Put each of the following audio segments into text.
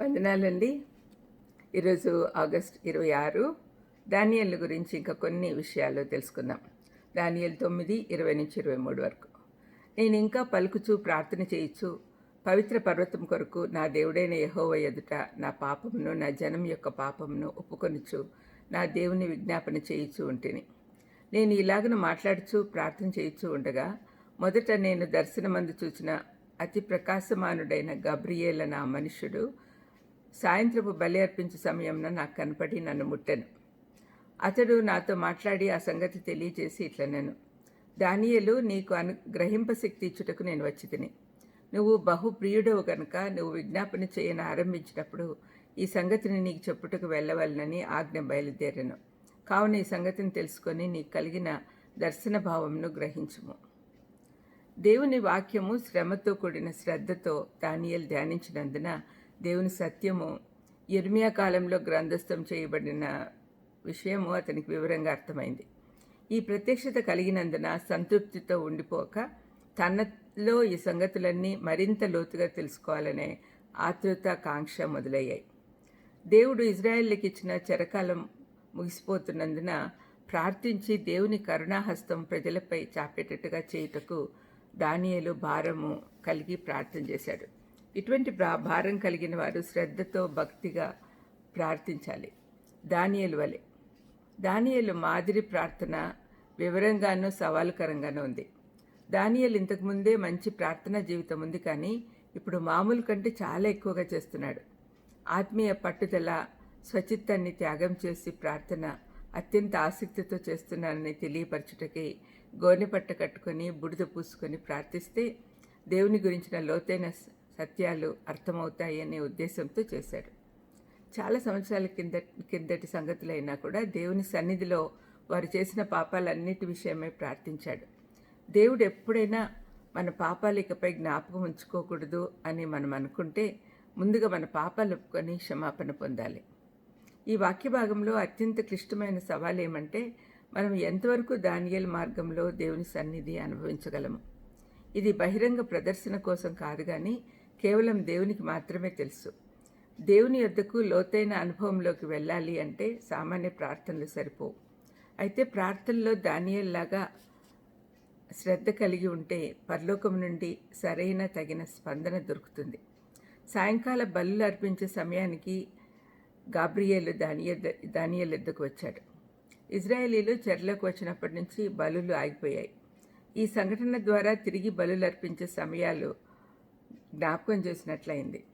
వందనాలండి. ఈరోజు ఆగస్ట్ ఇరవై ఆరు. దానియల్ గురించి ఇంకా కొన్ని విషయాలు తెలుసుకుందాం. దానియల్ తొమ్మిది ఇరవై నుంచి ఇరవై మూడు వరకు. నేను ఇంకా పలుకుచూ ప్రార్థన చేయొచ్చు పవిత్ర పర్వతం కొరకు నా దేవుడైన యహోవ ఎదుట నా పాపమును నా జనం యొక్క పాపమును ఒప్పుకొనుచు నా దేవుని విజ్ఞాపన చేయిచూ ఉంటిని. నేను ఇలాగను మాట్లాడుచు ప్రార్థన చేయిచూ ఉండగా మొదట నేను దర్శనమందు చూచిన అతి ప్రకాశమానుడైన గబ్రియేల్ నా మనుష్యుడు సాయంత్రపు బలి అర్పించే సమయంలో నాకు కనపడి నన్ను ముట్టెను. అతడు నాతో మాట్లాడి ఆ సంగతి తెలియజేసి ఇట్లా నేను దానియలు నీకు అను గ్రహింప శక్తి ఇచ్చుటకు నేను వచ్చి తిని. నువ్వు బహు ప్రియుడవు గనుక నువ్వు విజ్ఞాపన చేయని ఆరంభించినప్పుడు ఈ సంగతిని నీకు చెప్పుటకు వెళ్ళవలనని ఆజ్ఞ బయలుదేరాను. కావున ఈ సంగతిని తెలుసుకొని నీకు కలిగిన దర్శన భావమును గ్రహించుము. దేవుని వాక్యము శ్రమతో కూడిన శ్రద్ధతో దానియలు ధ్యానించినందున దేవుని సత్యము ఇర్మియా కాలంలో గ్రంథస్థం చేయబడిన విషయము అతనికి వివరంగా అర్థమైంది. ఈ ప్రత్యక్షత కలిగినందున సంతృప్తితో ఉండిపోక తనలో ఈ సంగతులన్నీ మరింత లోతుగా తెలుసుకోవాలనే ఆతృత కాంక్ష మొదలయ్యాయి. దేవుడు ఇజ్రాయెల్కి ఇచ్చిన చెరకాలం ముగిసిపోతున్నందున ప్రార్థించి దేవుని కరుణాహస్తం ప్రజలపై చాపేటట్టుగా చేయుటకు దానియలు భారము కలిగి ప్రార్థన చేశాడు. ఇటువంటి భారం కలిగిన వారు శ్రద్ధతో భక్తిగా ప్రార్థించాలి. దానియలు వలె. దానియలు మాదిరి ప్రార్థన వివరంగానూ సవాలుకరంగానూ ఉంది. దానియలు ఇంతకుముందే మంచి ప్రార్థనా జీవితం ఉంది కానీ ఇప్పుడు మామూలు కంటే చాలా ఎక్కువగా చేస్తున్నాడు. ఆత్మీయ పట్టుదల స్వచిత్తాన్ని త్యాగం చేసి ప్రార్థన అత్యంత ఆసక్తితో చేస్తున్నానని తెలియపరచుటకి గోనెపట్ట కట్టుకొని బుడిద పూసుకొని ప్రార్థిస్తే దేవుని గురించిన లోతైన సత్యాలు అర్థమవుతాయనే ఉద్దేశంతో చేశాడు. చాలా సంవత్సరాల కింద కిందటి సంగతులైనా కూడా దేవుని సన్నిధిలో వారు చేసిన పాపాలన్నిటి విషయమై ప్రార్థించాడు. దేవుడు ఎప్పుడైనా మన పాపాలు ఇకపై జ్ఞాపకం ఉంచుకోకూడదు అని మనం అనుకుంటే ముందుగా మన పాపాలు ఒప్పుకొని క్షమాపణ పొందాలి. ఈ వాక్య భాగంలో అత్యంత క్లిష్టమైన సవాల్ ఏమంటే మనం ఎంతవరకు దానియల్ మార్గంలో దేవుని సన్నిధి అనుభవించగలము? ఇది బహిరంగ ప్రదర్శన కోసం కాదు కానీ కేవలం దేవునికి మాత్రమే తెలుసు. దేవుని యొద్దకు లోతైన అనుభవంలోకి వెళ్ళాలి అంటే సామాన్య ప్రార్థనలు సరిపోవు. అయితే ప్రార్థనలో దానియల్లాగా శ్రద్ధ కలిగి ఉంటే పరలోకం నుండి సరైన తగిన స్పందన దొరుకుతుంది. సాయంకాల బల్లు అర్పించే సమయానికి గాబ్రియేలు దానియ దానియల్ ఎద్దుకు వచ్చాడు. ఇజ్రాయేలీలు చెరలోకి వచ్చినప్పటి నుంచి బలులు ఆగిపోయాయి. ఈ సంఘటన ద్వారా తిరిగి బలులు అర్పించే సమయాలు జ్ఞాపకం చేసినట్లయింది.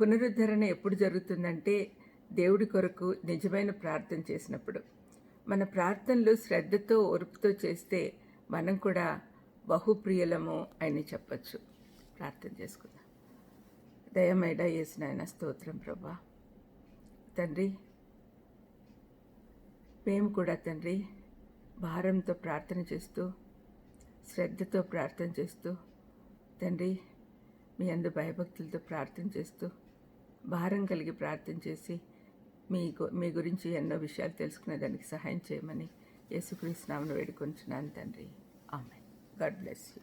పునరుద్ధరణ ఎప్పుడు జరుగుతుందంటే దేవుడి కొరకు నిజమైన ప్రార్థన చేసినప్పుడు. మన ప్రార్థనలు శ్రద్ధతో ఓర్పుతో చేస్తే మనం కూడా బహుప్రియలము అని చెప్పచ్చు. ప్రార్థన చేసుకుందాం. దయమైడా చేసిన ఆయన స్తోత్రం ప్రభా. తండ్రి మేము కూడా తండ్రి భారంతో ప్రార్థన చేస్తూ శ్రద్ధతో ప్రార్థన చేస్తూ తండ్రి మీ అందు భయభక్తులతో ప్రార్థన చేస్తూ భారం కలిగి ప్రార్థన చేసి మీ మీ గురించి ఎన్నో విషయాలు తెలుసుకునే దానికి సహాయం చేయమని యేసుక్రీస్తు నామను వేడుకొంచున్నాను తండ్రి. ఆమె గాడ్ బ్లెస్ యూ.